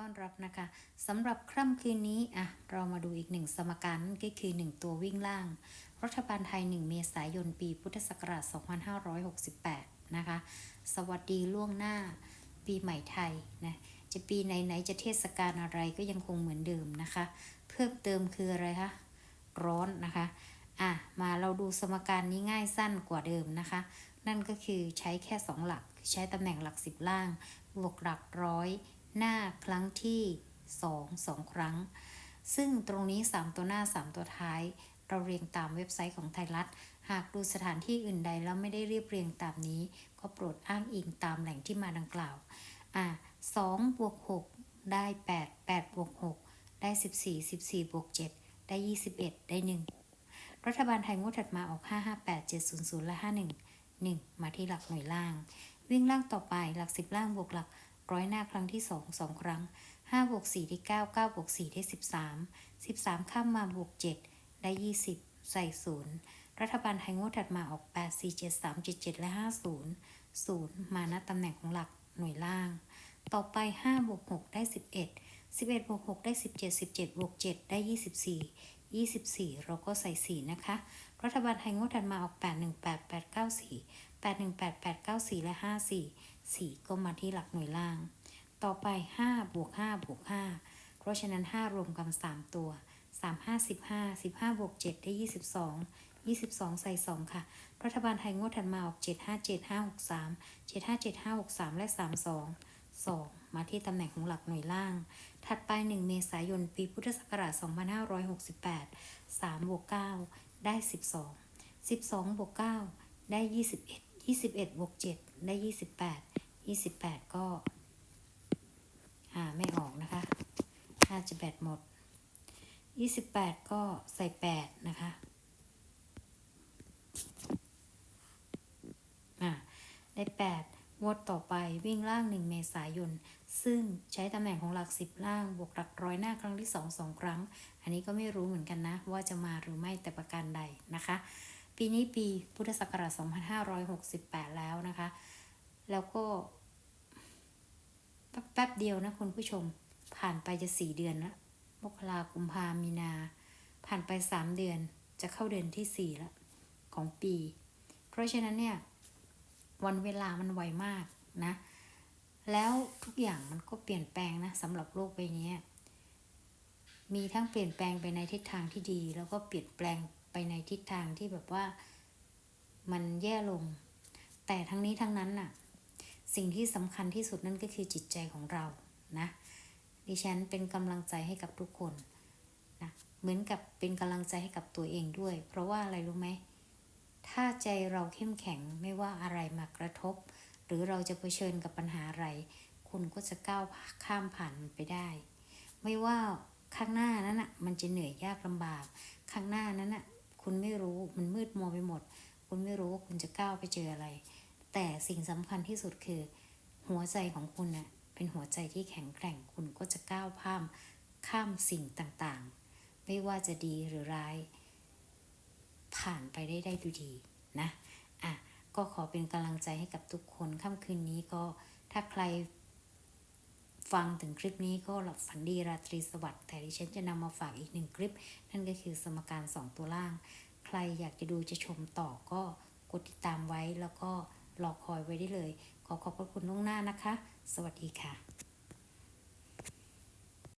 ต้อนรับนะคะสำหรับค่ำคืนนี้อะเรามาดูอีกหนึ่งสมการนั่นก็คือ 1 ตัววิ่งล่าง รัฐบาลไทย 1 เมษายนปีพุทธศักราช 2568 นะคะ สวัสดีล่วงหน้าปีใหม่ไทยนะจะปีไหนๆจะเทศกาลอะไรก็ยังคงเหมือนเดิมนะคะ เพิ่มเติมคืออะไรคะ ร้อนนะคะอะมาเราดูสมการนี้ง่ายสั้นกว่าเดิมนะคะ นั่นก็คือใช้แค่ 2 หลัก ใช้ตำแหน่งหลัก 10 ล่าง บวกหลักร้อย หน้าครั้งที่ 2 2 ครั้ง ซึ่งตรงนี้ 3 ตัวหน้า 3 ตัวท้าย เราเรียงตามเว็บไซต์ของไทยรัฐ หากดูสถานที่อื่นใดแล้วไม่ได้เรียบเรียงตามนี้ ก็โปรดอ้างอิงตามแหล่งที่มาดังกล่าว อะ2บวก6ได้ 8 8บวก6ได้ 14 14บวก7ได้ 21 ได้ 1 รัฐบาลไทยงวดถัดมาออก 558 700 และ 51 1 มาที่หลักหน่วยล่าง วิ่งล่างต่อไปหลัก 10 ล่างบวกหลัก ร้อยหน้าครั้งที่2 2ครั้ง5บวก4ได้9 9บวก4ได้13 13ข้ามมาบวก7ได้20ใส่0รัฐบาลไทยงวดถัดมาออก8 4 7 3 7 7และ50 0มาณตำแหน่งของหลักหน่วยล่าง ต่อไป5บวก6ได้11 11บวก6ได้17 17บวก7ได้24 24 เราก็ใส่ 4 นะคะ รัฐบาลไทยงวดถัดมาออก 8 1 8 8 9 4 8 1 8 8 9 4 และ 54 4 ก็มาที่หลักหน่วยล่าง ต่อไป 5 บวก 5 บวก 5 เพราะฉะนั้น 5 รวมกัน 3 ตัว 3 5 15 15 บวก 7 ได้ 22 22 ใส่ 2 ค่ะ รัฐบาลไทยงวดถัดมาออก 7 5 7 5 6 3 7 5 7 5 6 3 และ 32 2 มาที่ตำแหน่งของหลักหน่วยล่าง ถัดไป 1 เมษายน ปีพุทธศักราช 2568 3บวก9ได้ 12 12บวก9ได้ 21 21บวก7ได้ 28 28 ก็อ่าไม่ออกนะคะน่าจะแบตหมด 28 ก็ใส่ 8 นะคะอ่าได้ 8 งวดต่อไปวิ่งล่าง 1 เมษายน ซึ่งใช้ตำแหน่งของหลัก 10 ล่าง บวกหลักร้อยหน้าครั้งที่ 2 2 ครั้ง อันนี้ก็ไม่รู้เหมือนกันนะ ว่าจะมาหรือไม่แต่ประการใดนะคะ ปีนี้ปีพุทธศักราช2568 แล้วนะคะ แล้วก็ แป๊บเดียวนะคุณผู้ชม ผ่านไปจะ 4 เดือนล้วมกรากุมภามีนา ผ่านไป 3 เดือนจะเข้าเดือนที่4ล้วของปี เพราะฉะนั้นเนี่ย วันเวลามันไวมากนะ แล้วทุกอย่างมันก็เปลี่ยนแปลงนะสำหรับโลกใบนี้มีทั้งเปลี่ยนแปลงไปในทิศทางที่ดี แล้วก็เปลี่ยนแปลงไปในทิศทางที่แบบว่ามันแย่ลง แต่ทั้งนี้ทั้งนั้นน่ะ สิ่งที่สำคัญที่สุดนั่นก็คือจิตใจของเรานะ ดิฉันเป็นกำลังใจให้กับทุกคนนะเหมือนกับเป็นกำลังใจให้กับตัวเองด้วย เพราะว่าอะไรรู้ไหม ถ้าใจเราเข้มแข็งไม่ว่าอะไรมากระทบ หรือเราจะเผชิญกับปัญหาอะไร คุณก็จะก้าวข้ามผ่านมันไปได้ ไม่ว่าข้างหน้านั้นอะมันจะเหนื่อยยากลำบาก ข้างหน้านั้นอะคุณไม่รู้มันมืดมัวไปหมด คุณไม่รู้ว่าคุณจะก้าวไปเจออะไร แต่สิ่งสำคัญที่สุดคือ หัวใจของคุณน่ะเป็นหัวใจที่แข็งแกร่ง คุณก็จะก้าวข้ามข้ามสิ่งต่างๆ ไม่ว่าจะดีหรือร้าย ผ่านไปได้ได้ดูดีนะอะก็ขอเป็นกำลังใจให้กับทุกคนค่ำคืนนี้ก็ถ้าใครฟังถึงคลิปนี้ก็หลับฝันดีราตรีสวัสดิ์แต่ดิฉันจะนำมาฝากอีกหนึ่งคลิป นั่นก็คือสมการ 2 ตัวล่าง ใครอยากจะดูจะชมต่อก็กดติดตามไว้แล้วก็รอคอยไว้ได้เลย ขอขอบพระคุณล่วงหน้านะคะ สวัสดีค่ะ